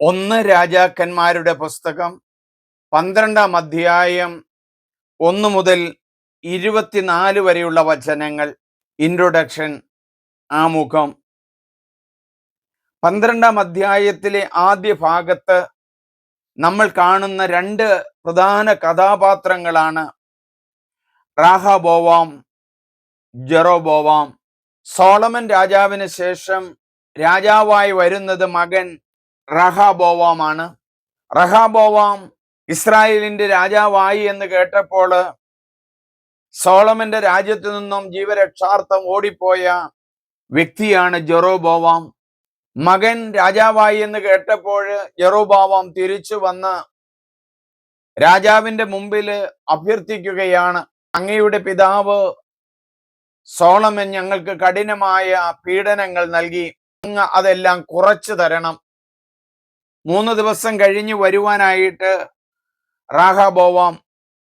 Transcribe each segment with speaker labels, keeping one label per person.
Speaker 1: ഒന്ന് രാജാക്കന്മാരുടെ പുസ്തകം പന്ത്രണ്ടാം അധ്യായം ഒന്ന് മുതൽ ഇരുപത്തിനാല് വരെയുള്ള വചനങ്ങൾ ഇൻട്രൊഡക്ഷൻ ആമുഖം. പന്ത്രണ്ടാം അധ്യായത്തിലെ ആദ്യ ഭാഗത്ത് നമ്മൾ കാണുന്ന രണ്ട് പ്രധാന കഥാപാത്രങ്ങളാണ് റാഹബോവാം ജെറോബോവാം. സോളമൻ രാജാവിന് ശേഷം രാജാവായി വരുന്നത് മകൻ റഹാബോവാമാണ്. റഹാബോവാം ഇസ്രായേലിന്റെ രാജാവായി എന്ന് കേട്ടപ്പോൾ സോളമന്റെ രാജ്യത്തു നിന്നും ജീവരക്ഷാർത്ഥം ഓടിപ്പോയ വ്യക്തിയാണ് ജെറോബോവാം. മകൻ രാജാവായി എന്ന് കേട്ടപ്പോൾ ജെറോബോവാം തിരിച്ചു വന്ന് രാജാവിന്റെ മുമ്പിൽ അഭ്യർത്ഥിക്കുകയാണ് അങ്ങയുടെ പിതാവ് സോളമൻ ഞങ്ങൾക്ക് കഠിനമായ പീഡനങ്ങൾ നൽകി അങ്ങ് അതെല്ലാം കുറച്ചു തരണം. മൂന്ന് ദിവസം കഴിഞ്ഞ് വരുവാനായിട്ട് റാഹാബോവാം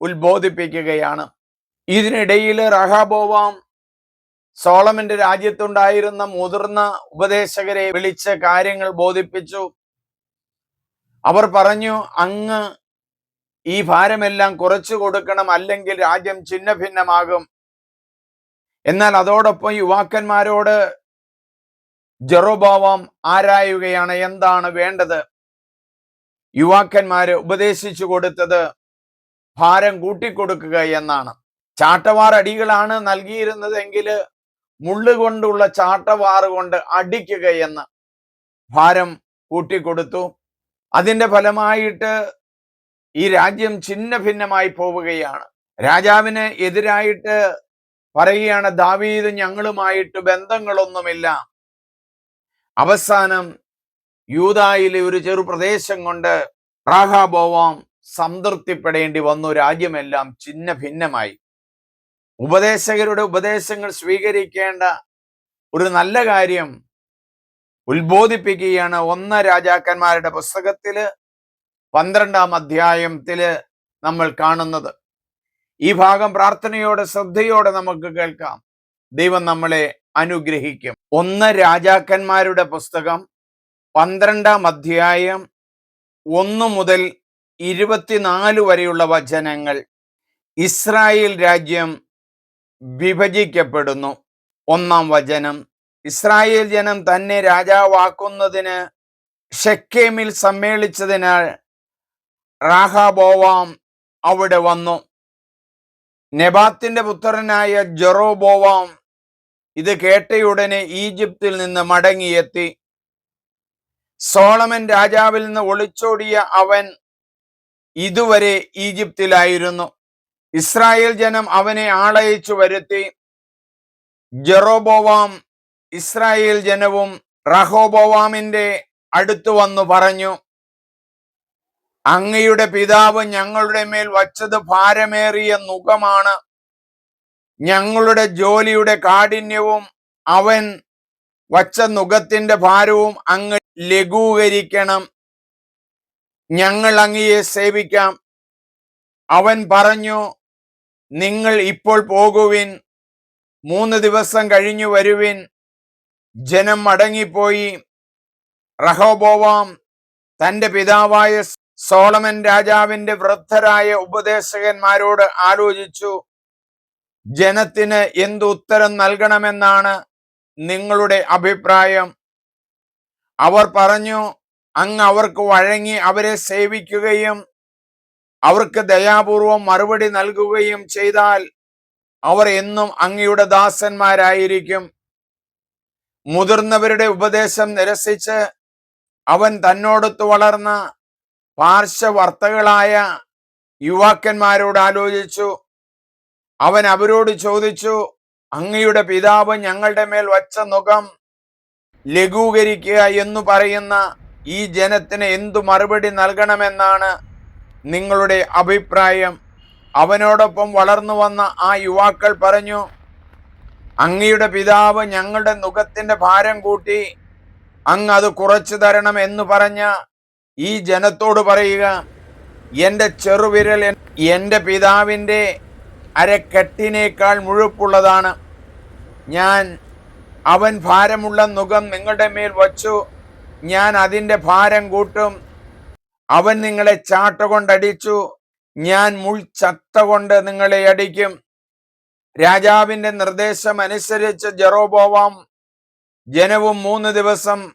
Speaker 1: ഉത്ബോധിപ്പിക്കുകയാണ്. ഇതിനിടയിൽ റാഹാബോവാം സോളമിന്റെ രാജ്യത്തുണ്ടായിരുന്ന മുതിർന്ന ഉപദേശകരെ വിളിച്ച് കാര്യങ്ങൾ ബോധിപ്പിച്ചു. അവർ പറഞ്ഞു അങ്ങ് ഈ ഭാരമെല്ലാം കുറച്ചു കൊടുക്കണം അല്ലെങ്കിൽ രാജ്യം ചിന്ന ഭിന്നമാകും എന്നാൽ അതോടൊപ്പം യുവാക്കന്മാരോട് ജെറോബാവാം ആരായുകയാണ് എന്താണ് വേണ്ടത്? യുവാക്കന്മാര് ഉപദേശിച്ചു കൊടുത്തത് ഭാരം കൂട്ടിക്കൊടുക്കുക എന്നാണ്. ചാട്ടവാർ അടികളാണ് നൽകിയിരുന്നതെങ്കിൽ മുള്ളുകൊണ്ടുള്ള ചാട്ടവാറ് കൊണ്ട് അടിക്കുക എന്ന് ഭാരം കൂട്ടിക്കൊടുത്തു. അതിന്റെ ഫലമായിട്ട് ഈ രാജ്യം ഛിന്ന ഭിന്നമായി പോവുകയാണ്. രാജാവിന് എതിരായിട്ട് പറയുകയാണ് ദാവീദ് ഞങ്ങളുമായിട്ട് ബന്ധങ്ങളൊന്നുമില്ല. അവസാനം യൂതായിലെ ഒരു ചെറു പ്രദേശം കൊണ്ട് റാഹാബോവാം സംതൃപ്തിപ്പെടേണ്ടി വന്നു. രാജ്യമെല്ലാം ചിഹ്ന ഭിന്നമായി ഉപദേശകരുടെ ഉപദേശങ്ങൾ സ്വീകരിക്കേണ്ട ഒരു നല്ല കാര്യം ഉത്ബോധിപ്പിക്കുകയാണ് ഒന്ന് രാജാക്കന്മാരുടെ പുസ്തകത്തിൽ പന്ത്രണ്ടാം അധ്യായത്തിൽ നമ്മൾ കാണുന്നത്. ഈ ഭാഗം പ്രാർത്ഥനയോടെ ശ്രദ്ധയോടെ നമുക്ക് കേൾക്കാം. ദൈവം നമ്മളെ അനുഗ്രഹിക്കും. ഒന്ന് രാജാക്കന്മാരുടെ പുസ്തകം പന്ത്രണ്ടാം അധ്യായം ഒന്ന് മുതൽ ഇരുപത്തിനാല് വരെയുള്ള വചനങ്ങൾ. ഇസ്രായേൽ രാജ്യം വിഭജിക്കപ്പെടുന്നു. ഒന്നാം വചനം. ഇസ്രായേൽ ജനം തന്നെ രാജാവാക്കുന്നതിന് ഷെക്കേമിൽ സമ്മേളിച്ചതിനാൽ റാഹാബോവാം അവിടെ വന്നു. നെബാത്തിന്റെ പുത്രനായ ജെറോബോവാം ഇത് കേട്ടയുടനെ ഈജിപ്തിൽ നിന്ന് മടങ്ങിയെത്തി. സോളമൻ രാജാവിൽ നിന്ന് ഒളിച്ചോടിയ അവൻ ഇതുവരെ ഈജിപ്തിലായിരുന്നു. ഇസ്രായേൽ ജനം അവനെ ആളയച്ചു വരുത്തി. ജെറോബോവാം ഇസ്രായേൽ ജനവും റഹോബോവാമിന്റെ അടുത്തു വന്നു പറഞ്ഞു അങ്ങയുടെ പിതാവ് ഞങ്ങളുടെ മേൽ വച്ചത് ഭാരമേറിയ നുഖമാണ്. ഞങ്ങളുടെ ജോലിയുടെ കാഠിന്യവും അവൻ വച്ച നുഖത്തിന്റെ ഭാരവും അങ്ങ് ലഘൂകരിക്കണം. ഞങ്ങൾ അങ്ങയെ സേവിക്കാം. അവൻ പറഞ്ഞു നിങ്ങൾ ഇപ്പോൾ പോകുവിൻ. മൂന്ന് ദിവസം കഴിഞ്ഞു വരുവിൻ. ജനം മടങ്ങിപ്പോയി. റഹോബോവാം തന്റെ പിതാവായ സോളമൻ രാജാവിന്റെ വൃദ്ധരായ ഉപദേശകന്മാരോട് ആലോചിച്ചു. ജനത്തിന് എന്ത് ഉത്തരം നൽകണമെന്നാണ് നിങ്ങളുടെ അഭിപ്രായം. അവർ പറഞ്ഞു അങ്ങ് അവർക്ക് വഴങ്ങി അവരെ സേവിക്കുകയും അവർക്ക് ദയാപൂർവം മറുപടി നൽകുകയും ചെയ്താൽ അവർ എന്നും അങ്ങയുടെ ദാസന്മാരായിരിക്കും. മുതിർന്നവരുടെ ഉപദേശം നിരസിച്ച് അവൻ തന്നോടൊത്ത് വളർന്ന പാർശ്വവർത്തകളായ യുവാക്കന്മാരോട് ആലോചിച്ചു. അവൻ അവരോട് ചോദിച്ചു അങ്ങയുടെ പിതാവ് ഞങ്ങളുടെ മേൽ വച്ച മുഖം ലഘൂകരിക്കുക എന്നു പറയുന്ന ഈ ജനത്തിന് എന്തു മറുപടി നൽകണമെന്നാണ് നിങ്ങളുടെ അഭിപ്രായം. അവനോടൊപ്പം വളർന്നു വന്ന ആ യുവാക്കൾ പറഞ്ഞു അങ്ങയുടെ പിതാവ് ഞങ്ങളുടെ മുഖത്തിന്റെ ഭാരം കൂട്ടി അങ്ങ് അത് കുറച്ചു തരണം എന്ന് പറഞ്ഞ ഈ ജനത്തോട് പറയുക എന്റെ ചെറുവിരൽ എന്റെ പിതാവിന്റെ അരക്കെട്ടിനേക്കാൾ മുഴുപ്പുള്ളതാണ്. ഞാൻ അവൻ ഭാരമുള്ള നുഖം നിങ്ങളുടെ മേൽ വച്ചു. ഞാൻ അതിന്റെ ഭാരം കൂട്ടും. അവൻ നിങ്ങളെ ചാട്ട കൊണ്ടടിച്ചു ഞാൻ മുൾച്ചത്ത കൊണ്ട് നിങ്ങളെ അടിക്കും. രാജാവിന്റെ നിർദ്ദേശം അനുസരിച്ച് ജെറോബോവാം ജനവും മൂന്ന് ദിവസം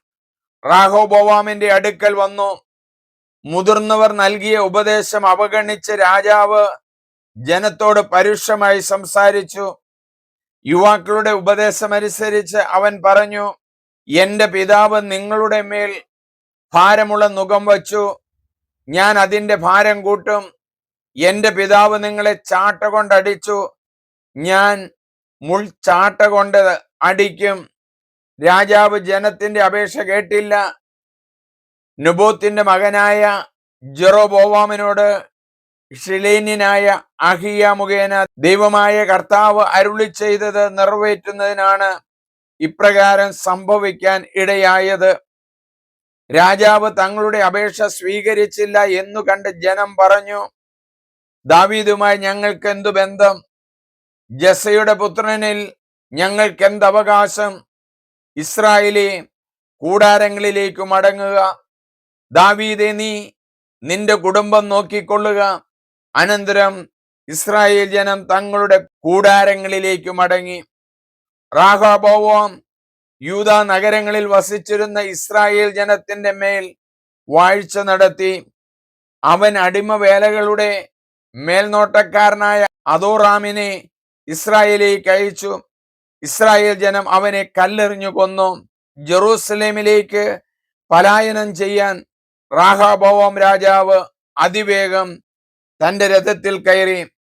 Speaker 1: റാഹോബോവാമിന്റെ അടുക്കൽ വന്നു. മുതിർന്നവർ നൽകിയ ഉപദേശം അവഗണിച്ച് രാജാവ് ജനത്തോട് പരുഷമായി സംസാരിച്ചു. യുവാക്കളുടെ ഉപദേശമനുസരിച്ച് അവൻ പറഞ്ഞു എന്റെ പിതാവ് നിങ്ങളുടെ മേൽ ഭാരമുള്ള നുഖം വച്ചു. ഞാൻ അതിന്റെ ഭാരം കൂട്ടും. എന്റെ പിതാവ് നിങ്ങളെ ചാട്ട കൊണ്ടടിച്ചു ഞാൻ മുൾചാട്ട കൊണ്ട് അടിക്കും. രാജാവ് ജനത്തിന്റെ അപേക്ഷ കേട്ടില്ല. നുബോത്തിന്റെ മകനായ ജെറോബോവാമിനോട് ഷിലേന്യനായ അഹിയ മുഖേന ദൈവമായ കർത്താവ് അരുളി ചെയ്തത് നിറവേറ്റുന്നതിനാണ് ഇപ്രകാരം സംഭവിക്കാൻ ഇടയായത്. രാജാവ് തങ്ങളുടെ അപേക്ഷ സ്വീകരിച്ചില്ല എന്നു കണ്ട് ജനം പറഞ്ഞു ദാവീദുമായി ഞങ്ങൾക്ക് എന്തു ബന്ധം? ജസയുടെ പുത്രനിൽ ഞങ്ങൾക്ക് എന്ത് അവകാശം? ഇസ്രായേലി കൂടാരങ്ങളിലേക്ക് മടങ്ങുക. ദാവീദെ നീ നിന്റെ കുടുംബം നോക്കിക്കൊള്ളുക. അനന്തരം ഇസ്രായേൽ ജനം തങ്ങളുടെ കൂടാരങ്ങളിലേക്ക് മടങ്ങി. റാഹാബോവോം യൂത നഗരങ്ങളിൽ വസിച്ചിരുന്ന ഇസ്രായേൽ ജനത്തിന്റെ മേൽ വാഴ്ച നടത്തി. അവൻ അടിമ വേലകളുടെ മേൽനോട്ടക്കാരനായ അതോറാമിനെ ഇസ്രായേലിലേക്ക് അയച്ചു. ഇസ്രായേൽ ജനം അവനെ കല്ലെറിഞ്ഞു കൊന്നു. ജെറൂസലേമിലേക്ക് പലായനം ചെയ്യാൻ റാഹാബോവം രാജാവ് അതിവേഗം തന്റെ രഥത്തിൽ കയറി.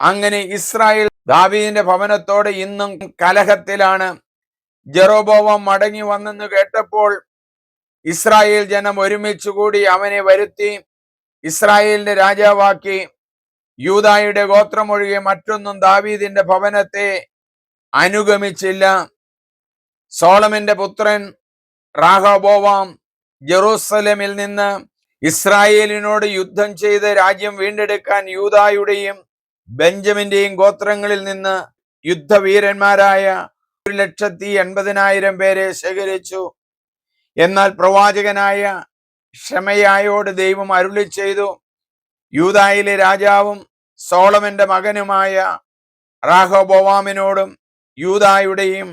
Speaker 1: അങ്ങനെ ഇസ്രായേൽ ദാവീദിന്റെ ഭവനത്തോടെ ഇന്നും കലഹത്തിലാണ്. ജെറോബോവം മടങ്ങി വന്നെന്ന് കേട്ടപ്പോൾ ഇസ്രായേൽ ജനം ഒരുമിച്ച് കൂടി അവനെ വരുത്തി ഇസ്രായേലിന്റെ രാജാവാക്കി. യൂതായുടെ ഗോത്രമൊഴികെ മറ്റൊന്നും ദാവീദിന്റെ ഭവനത്തെ അനുഗമിച്ചില്ല. സോളമിന്റെ പുത്രൻ റാഹബോവാം ജെറൂസലമിൽ നിന്ന് ഇസ്രായേലിനോട് യുദ്ധം ചെയ്ത് രാജ്യം വീണ്ടെടുക്കാൻ യൂതായുടെയും ബെഞ്ചമിന്റെയും ഗോത്രങ്ങളിൽ നിന്ന് യുദ്ധവീരന്മാരായ ഒരു ലക്ഷത്തി എൺപതിനായിരം പേരെ ശേഖരിച്ചു. എന്നാൽ പ്രവാചകനായ ഷമയായോട് ദൈവം അരുളി ചെയ്തു യൂതായിലെ രാജാവും സോളമന്റെ മകനുമായ റാഹോബോവാമിനോടും യൂതായുടെയും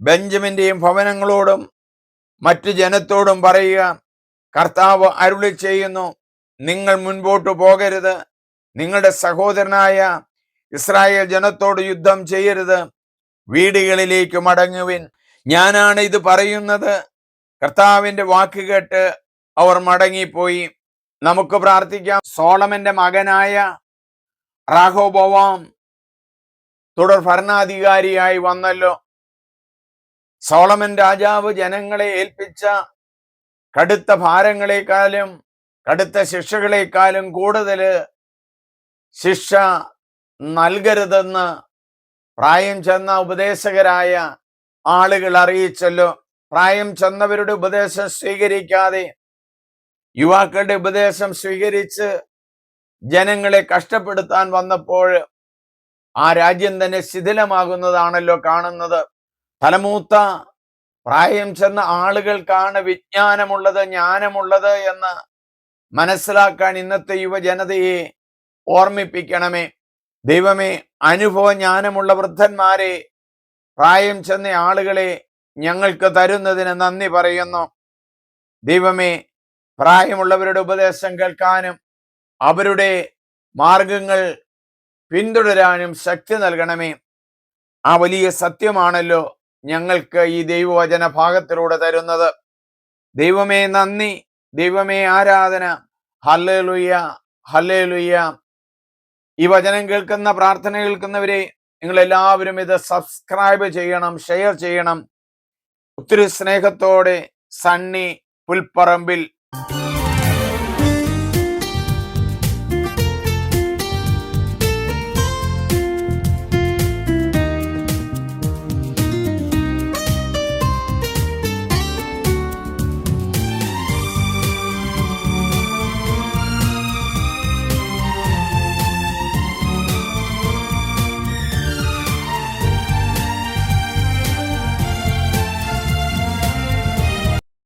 Speaker 1: ബെഞ്ചമിന്റെയും ഭവനങ്ങളോടും മറ്റു ജനത്തോടും പറയുക കർത്താവ് അരുളി ചെയ്യുന്നു നിങ്ങൾ മുൻപോട്ട് പോകരുത് നിങ്ങളുടെ സഹോദരനായ ഇസ്രായേൽ ജനത്തോട് യുദ്ധം ചെയ്യരുത് വീടുകളിലേക്ക് മടങ്ങുവിൻ. ഞാനാണ് ഇത് പറയുന്നത്. കർത്താവിന്റെ വാക്ക് കേട്ട് അവർ മടങ്ങിപ്പോയി. നമുക്ക് പ്രാർത്ഥിക്കാം. സോളമന്റെ മകനായ റാഹോബോവാം തുടർ ഭരണാധികാരിയായി വന്നല്ലോ. സോളമൻ രാജാവ് ജനങ്ങളെ ഏൽപ്പിച്ച കടുത്ത ഭാരങ്ങളെക്കാളും കടുത്ത ശിക്ഷകളെക്കാളും കൂടുതൽ ശിക്ഷ നൽകരുതെന്ന് പ്രായം ചെന്ന ഉപദേശകരായ ആളുകൾ അറിയിച്ചല്ലോ. പ്രായം ചെന്നവരുടെ ഉപദേശം സ്വീകരിക്കാതെ യുവാക്കളുടെ ഉപദേശം സ്വീകരിച്ച് ജനങ്ങളെ കഷ്ടപ്പെടുത്താൻ വന്നപ്പോൾ ആ രാജ്യം തന്നെ ശിഥിലമാകുന്നതാണല്ലോ കാണുന്നത്. തലമൂത്ത പ്രായം ചെന്ന ആളുകൾക്കാണ് വിജ്ഞാനമുള്ളത് ജ്ഞാനമുള്ളത് എന്ന് മനസ്സിലാക്കാൻ ഇന്നത്തെ യുവജനതയെ ഓർമ്മിപ്പിക്കണമേ. ദൈവമേ അനുഭവ ജ്ഞാനമുള്ള വൃദ്ധന്മാരെ പ്രായം ചെന്ന ആളുകളെ ഞങ്ങൾക്ക് തരുന്നതിന് നന്ദി പറയുന്നു. ദൈവമേ പ്രായമുള്ളവരുടെ ഉപദേശം കേൾക്കാനും അവരുടെ മാർഗങ്ങൾ പിന്തുടരാനും ശക്തി നൽകണമേ. ആ വലിയ സത്യമാണല്ലോ ഞങ്ങൾക്ക് ഈ ദൈവവചന ഭാഗത്തിലൂടെ തരുന്നത്. ദൈവമേ നന്ദി ദൈവമേ ആരാധന ഹല്ലേലുയ്യ ഹല്ലേലുയ്യ ഈ വചനം കേൾക്കുന്ന പ്രാർത്ഥന കേൾക്കുന്നവരെ നിങ്ങൾ എല്ലാവരും ഇത് സബ്സ്ക്രൈബ് ചെയ്യണം ഷെയർ ചെയ്യണം. ഒത്തിരി സ്നേഹത്തോടെ സണ്ണി പുൽപ്പറമ്പിൽ